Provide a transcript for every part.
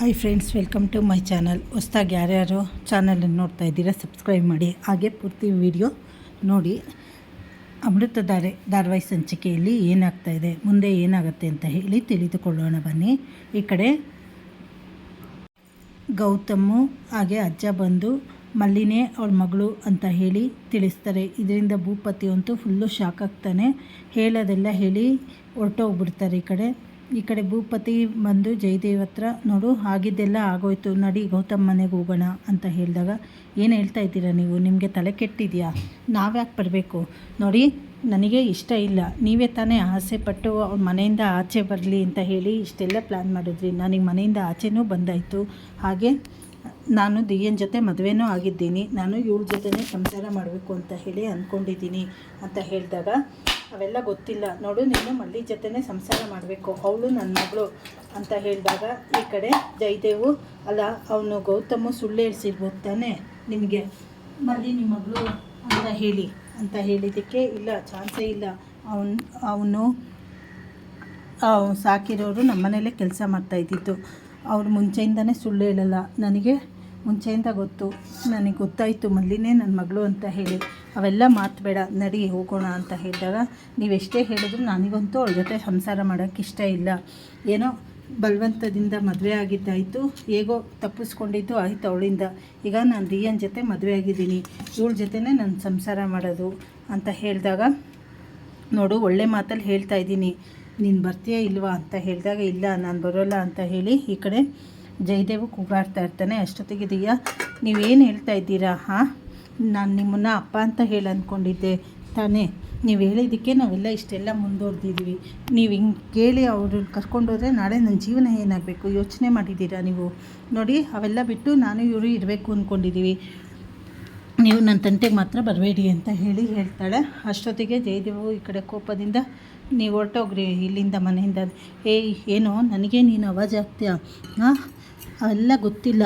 Hi friends welcome to my channel ಹೊಸ್ದಾಗಿ ಯಾರ್ಯಾರು ಚಾನಲನ್ನು ನೋಡ್ತಾ ಇದ್ದೀರಾ ಸಬ್ಸ್ಕ್ರೈಬ್ ಮಾಡಿ. ಹಾಗೆ ಪೂರ್ತಿ ವಿಡಿಯೋ ನೋಡಿ. ಅಮೃತಧಾರೆ ಧಾರವಾಹಿ ಸಂಚಿಕೆಯಲ್ಲಿ ಏನಾಗ್ತಾ ಇದೆ, ಮುಂದೆ ಏನಾಗುತ್ತೆ ಅಂತ ಹೇಳಿ ತಿಳಿದುಕೊಳ್ಳೋಣ ಬನ್ನಿ. ಈ ಕಡೆ ಗೌತಮು ಹಾಗೆ ಅಜ್ಜ ಬಂದು ಮಲ್ಲಿನೇ ಅವಳ ಮಗಳು ಅಂತ ಹೇಳಿ ತಿಳಿಸ್ತಾರೆ. ಇದರಿಂದ ಭೂಪತಿ ಅಂತೂ ಫುಲ್ಲು ಶಾಕ್ ಆಗ್ತಾನೆ. ಹೇಳೋದೆಲ್ಲ ಹೇಳಿ ಹೊರಟೋಗ್ಬಿಡ್ತಾರೆ ಈ ಕಡೆ. ಈ ಕಡೆ ಭೂಪತಿ ಬಂದು ಜಯದೇವ್ ಹತ್ರ ನೋಡು ಆಗಿದ್ದೆಲ್ಲ ಆಗೋಯ್ತು. ನಡಿ, ಗೌತಮ್ ಮನೆಗೆ ಹೋಗೋಣ, ಅಂತ ಹೇಳಿದಾಗ, ಏನು ಹೇಳ್ತಾ ಇದ್ದೀರಾ ನೀವು? ನಿಮಗೆ ತಲೆ ಕೆಟ್ಟಿದೆಯಾ? ನಾವ್ಯಾಕೆ ಬರಬೇಕು? ನೋಡಿ, ನನಗೆ ಇಷ್ಟ ಇಲ್ಲ. ನೀವೇ ತಾನೇ ಆಸೆ ಪಟ್ಟು ಅವ್ರ ಮನೆಯಿಂದ ಆಚೆ ಬರಲಿ ಅಂತ ಹೇಳಿ ಇಷ್ಟೆಲ್ಲ ಪ್ಲ್ಯಾನ್ ಮಾಡಿದ್ರಿ. ನನಗೆ ಮನೆಯಿಂದ ಆಚೆನೂ ಬಂದಾಯಿತು. ಹಾಗೆ ನಾನು ದಿಯನ್ ಜೊತೆ ಮದುವೆನೂ ಆಗಿದ್ದೀನಿ. ನಾನು ಇವಳ ಜೊತೆನೇ ಸಂಸಾರ ಮಾಡಬೇಕು ಅಂತ ಹೇಳಿ ಅಂದ್ಕೊಂಡಿದ್ದೀನಿ ಅಂತ ಹೇಳಿದಾಗ ಅವೆಲ್ಲ ಗೊತ್ತಿಲ್ಲ. ನೋಡು, ನೀನು ಮಲ್ಲಿ ಜೊತೆನೇ ಸಂಸಾರ ಮಾಡಬೇಕು. ಅವಳು ನನ್ನ ಮಗಳು ಅಂತ ಹೇಳಿದಾಗ ಈ ಕಡೆ ಜಯದೇವು, ಅಲ್ಲ, ಅವನು ಗೌತಮ ಸುಳ್ಳು ಹೇಳ್ಸಿರ್ಬೋದು ತಾನೆ ನಿಮಗೆ? ಮಲ್ಲಿ ನಿಮ್ಮ ಮಗಳು ಅಂತ ಹೇಳಿ. ಅಂತ ಹೇಳಿದ್ದಕ್ಕೆ ಇಲ್ಲ, ಚಾನ್ಸೇ ಇಲ್ಲ. ಅವನು ಅವನು ಸಾಕಿರೋರು ನಮ್ಮ ಮನೇಲೇ ಕೆಲಸ ಮಾಡ್ತಾಯಿದ್ದಿದ್ದು ಅವ್ರು ಮುಂಚೆಯಿಂದನೇ ಸುಳ್ಳು ಹೇಳಲ್ಲ. ನನಗೆ ಮುಂಚೆಯಿಂದ ಗೊತ್ತು. ನನಗೆ ಗೊತ್ತಾಯಿತು ಮೊದಲಿನೇ ನನ್ನ ಮಗಳು ಅಂತ ಹೇಳಿ. ಅವೆಲ್ಲ ಮಾತು ಬೇಡ, ನಡಿ ಹೋಗೋಣ ಅಂತ ಹೇಳಿದಾಗ ನೀವೆಷ್ಟೇ ಹೇಳಿದ್ರು ನನಗಂತೂ ಅವಳ ಜೊತೆ ಸಂಸಾರ ಮಾಡೋಕ್ಕೆ ಇಷ್ಟ ಇಲ್ಲ. ಏನೋ ಬಲವಂತದಿಂದ ಮದುವೆ ಆಗಿದ್ದಾಯಿತು, ಹೇಗೋ ತಪ್ಪಿಸ್ಕೊಂಡಿದ್ದು ಆಯಿತು ಅವಳಿಂದ. ಈಗ ನಾನು ರಿಯನ್ ಜೊತೆ ಮದುವೆ ಆಗಿದ್ದೀನಿ, ಇವಳ ಜೊತೆನೇ ನಾನು ಸಂಸಾರ ಮಾಡೋದು ಅಂತ ಹೇಳಿದಾಗ, ನೋಡು, ಒಳ್ಳೆ ಮಾತಲ್ಲಿ ಹೇಳ್ತಾ ಇದ್ದೀನಿ. ನೀನು ಬರ್ತೀಯಾ ಇಲ್ವಾ ಅಂತ ಹೇಳಿದಾಗ, ಇಲ್ಲ, ನಾನು ಬರೋಲ್ಲ ಅಂತ ಹೇಳಿ ಈ ಕಡೆ ಜಯದೇವು ಕೂಗಾಡ್ತಾ ಇರ್ತಾನೆ ಅಷ್ಟೊತ್ತಿಗೆ ದಿಯಾ ನೀವೇನು ಹೇಳ್ತಾ ಇದ್ದೀರಾ, ಹಾಂ? ನಾನು ನಿಮ್ಮನ್ನು ಅಪ್ಪ ಅಂತ ಹೇಳಿ ಅಂದ್ಕೊಂಡಿದ್ದೆ ತಾನೇ. ನೀವು ಹೇಳಿದ್ದಕ್ಕೆ ನಾವೆಲ್ಲ ಇಷ್ಟೆಲ್ಲ ಮುಂದುವರೆದಿದ್ದೀವಿ ನೀವು ಹಿಂಗೆ ಕೇಳಿ ಅವ್ರನ್ನ ಕರ್ಕೊಂಡೋದ್ರೆ ನಾಳೆ ನನ್ನ ಜೀವನ ಏನಾಗಬೇಕು? ಯೋಚನೆ ಮಾಡಿದ್ದೀರಾ ನೀವು? ನೋಡಿ, ಅವೆಲ್ಲ ಬಿಟ್ಟು ನಾನು ಇವರು ಇರಬೇಕು ಅಂದ್ಕೊಂಡಿದ್ದೀವಿ ನೀವು ನನ್ನ ತಂಟೆಗೆ ಮಾತ್ರ ಬರಬೇಡಿ ಅಂತ ಹೇಳಿ ಹೇಳ್ತಾಳೆ. ಅಷ್ಟೊತ್ತಿಗೆ ಜಯದೇವು ಈ ಕಡೆ ಕೋಪದಿಂದ, ನೀವು ಹೊರಟೋಗ್ರಿ ಇಲ್ಲಿಂದ ಮನೆಯಿಂದ. ಏಯ್, ಏನೋ? ನನಗೆ ನೀನು ಅವಾಜ್ ಆಗ್ತೀಯ ಹಾಂ? ಅವೆಲ್ಲ ಗೊತ್ತಿಲ್ಲ.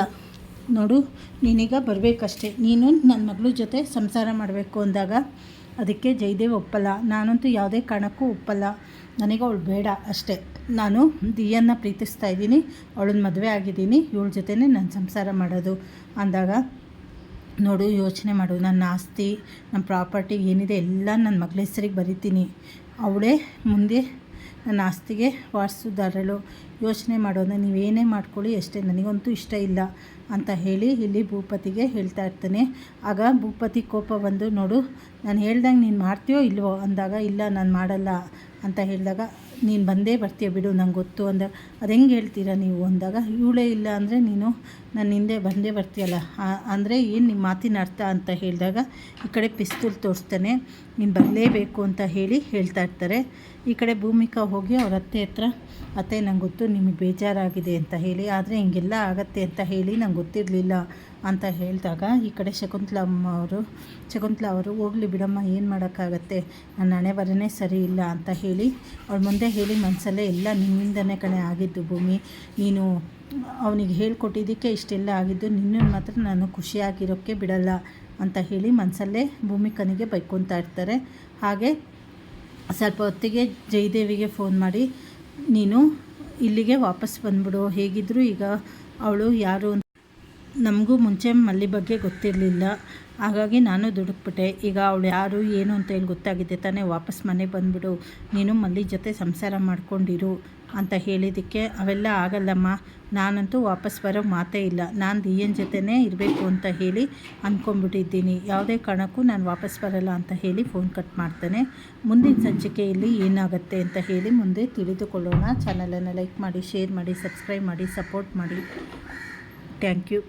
ನೋಡು, ನೀನೀಗ ಬರಬೇಕಷ್ಟೆ. ನೀನು ನನ್ನ ಮಗಳ ಜೊತೆ ಸಂಸಾರ ಮಾಡಬೇಕು ಅಂದಾಗ ಅದಕ್ಕೆ ಜಯದೇವ್ ಒಪ್ಪಲ್ಲ. ನಾನಂತೂ ಯಾವುದೇ ಕಾರಣಕ್ಕೂ ಒಪ್ಪಲ್ಲ. ನನಗೆ ಅವಳು ಬೇಡ ಅಷ್ಟೇ. ನಾನು ದಿಯನ್ನ ಪ್ರೀತಿಸ್ತಾ ಇದ್ದೀನಿ. ಅವಳನ್ನ ಮದುವೆ ಆಗಿದ್ದೀನಿ. ಇವಳ ಜೊತೆನೇ ನಾನು ಸಂಸಾರ ಮಾಡೋದು ಅಂದಾಗ ನೋಡು, ಯೋಚನೆ ಮಾಡು. ನನ್ನ ಆಸ್ತಿ, ನನ್ನ ಪ್ರಾಪರ್ಟಿ ಏನಿದೆ ಎಲ್ಲ ನನ್ನ ಮಗಳ ಹೆಸರಿಗೆ ಬರಿತೀನಿ. ಅವಳೇ ಮುಂದೆ ನನ್ನ ಆಸ್ತಿಗೆ ವಾರಿಸುದಾರಳು ಯೋಚನೆ ಮಾಡೋಣ ನೀವೇನೇ ಮಾಡ್ಕೊಳ್ಳಿ ಅಷ್ಟೇ ನನಗಂತೂ ಇಷ್ಟ ಇಲ್ಲ. ಅಂತ ಹೇಳಿ ಇಲ್ಲಿ ಭೂಪತಿಗೆ ಹೇಳ್ತಾ ಇರ್ತಾನೆ. ಆಗ ಭೂಪತಿ ಕೋಪ ಬಂದು, ನೋಡು, ನಾನು ಹೇಳ್ದಂಗೆ ನೀನು ಮಾಡ್ತೀಯೋ ಇಲ್ವೋ? ಅಂದಾಗ, ಇಲ್ಲ, ನಾನು ಮಾಡಲ್ಲ. ಅಂತ ಹೇಳಿದಾಗ, ನೀನು ಬಂದೇ ಬರ್ತೀಯ ಬಿಡು, ನಂಗೆ ಗೊತ್ತು. ಅಂದಾಗ ಅದು ಹೆಂಗೆ ಹೇಳ್ತೀರಾ ನೀವು? ಅಂದಾಗ, ಇವಳೇ ಇಲ್ಲ ಅಂದರೆ ನೀನು ನನ್ನ ಹಿಂದೆ ಬಂದೇ ಬರ್ತೀಯಲ್ಲ. ಅಂದರೆ ಏನು ನಿಮ್ಮ ಮಾತಿನ ಅರ್ಥ ಅಂತ ಹೇಳಿದಾಗ, ಈ ಕಡೆ ಪಿಸ್ತೂಲ್ ತೋರಿಸ್ತಾನೆ, ನೀನು ಬರಲೇಬೇಕು ಅಂತ ಹೇಳಿ ಹೇಳ್ತಾ ಇರ್ತಾರೆ. ಈ ಕಡೆ ಭೂಮಿಕಾ ಹೋಗಿ ಅವ್ರ ಅತ್ತೆ ಹತ್ರ, ಅತ್ತೆ, ನಂಗೆ ಗೊತ್ತು, ನಿಮಗೆ ಬೇಜಾರಾಗಿದೆ ಅಂತ ಹೇಳಿ, ಆದರೆ ಹಿಂಗೆಲ್ಲ ಆಗತ್ತೆ ಅಂತ ಹೇಳಿ ನಂಗೆ ಗೊತ್ತಿರಲಿಲ್ಲ ಅಂತ ಹೇಳಿದಾಗ ಈ ಕಡೆ ಶಕುಂತಲಮ್ಮ ಅವರು, ಶಕುಂತಲ ಅವರು, ಹೋಗಲಿ ಬಿಡಮ್ಮ, ಏನು ಮಾಡೋಕ್ಕಾಗತ್ತೆ? ನನ್ನ ಹಣೆ ಬರನೇ ಸರಿ ಇಲ್ಲ ಅಂತ ಹೇಳಿ ಅವ್ರ ಮುಂದೆ ಹೇಳಿ ಮನಸ್ಸಲ್ಲೇ ಎಲ್ಲ ನಿನ್ನಿಂದನೇ ಕಣೆ ಆಗಿದ್ದು ಭೂಮಿ. ನೀನು ಅವನಿಗೆ ಹೇಳ್ಕೊಟ್ಟಿದ್ದಕ್ಕೆ ಇಷ್ಟೆಲ್ಲ ಆಗಿದ್ದು ನಿನ್ನ ಮಾತ್ರ ನಾನು ಖುಷಿಯಾಗಿರೋಕ್ಕೆ ಬಿಡಲ್ಲ ಅಂತ ಹೇಳಿ ಮನಸ್ಸಲ್ಲೇ ಭೂಮಿಕನಿಗೆ ಬೈಕೊತಾ ಇರ್ತಾರೆ. ಹಾಗೆ ಸ್ವಲ್ಪ ಹೊತ್ತಿಗೆ ಜಯದೇವಿಗೆ ಫೋನ್ ಮಾಡಿ, ನೀನು ಇಲ್ಲಿಗೆ ವಾಪಸ್ ಬಂದ್ಬಿಡು ಹೇಗಿದ್ದರೂ ಈಗ ಅವಳು ಯಾರು ನಮಗೂ ಮುಂಚೆ ಮಲ್ಲಿ ಬಗ್ಗೆ ಗೊತ್ತಿರಲಿಲ್ಲ. ಹಾಗಾಗಿ ನಾನು ದುಡುಕ್ಬಿಟ್ಟೆ. ಈಗ ಅವಳು ಯಾರು, ಏನು ಅಂತ ಹೇಳಿ ಗೊತ್ತಾಗಿದೆ ತಾನೇ ವಾಪಸ್ ಮನೆಗೆ ಬಂದುಬಿಡು. ನೀನು ಮಲ್ಲಿ ಜೊತೆ ಸಂಸಾರ ಮಾಡ್ಕೊಂಡಿರು ಅಂತ ಹೇಳಿದ್ದಕ್ಕೆ ಅವೆಲ್ಲ ಆಗಲ್ಲಮ್ಮ. ನಾನಂತೂ ವಾಪಸ್ ಬರೋ ಮಾತೇ ಇಲ್ಲ. ನಾನು ದಿಯನ್ ಜೊತೆನೇ ಇರಬೇಕು ಅಂತ ಹೇಳಿ ಅಂದ್ಕೊಂಡ್ಬಿಟ್ಟಿದ್ದೀನಿ ಯಾವುದೇ ಕಾರಣಕ್ಕೂ ನಾನು ವಾಪಸ್ ಬರಲ್ಲ ಅಂತ ಹೇಳಿ ಫೋನ್ ಕಟ್ ಮಾಡ್ತೇನೆ. ಮುಂದಿನ ಸಂಚಿಕೆಯಲ್ಲಿ ಏನಾಗುತ್ತೆ ಅಂತ ಹೇಳಿ ಮುಂದೆ ತಿಳಿದುಕೊಳ್ಳೋಣ. ಚಾನಲನ್ನು ಲೈಕ್ ಮಾಡಿ, ಶೇರ್ ಮಾಡಿ, ಸಬ್ಸ್ಕ್ರೈಬ್ ಮಾಡಿ, ಸಪೋರ್ಟ್ ಮಾಡಿ. Thank you.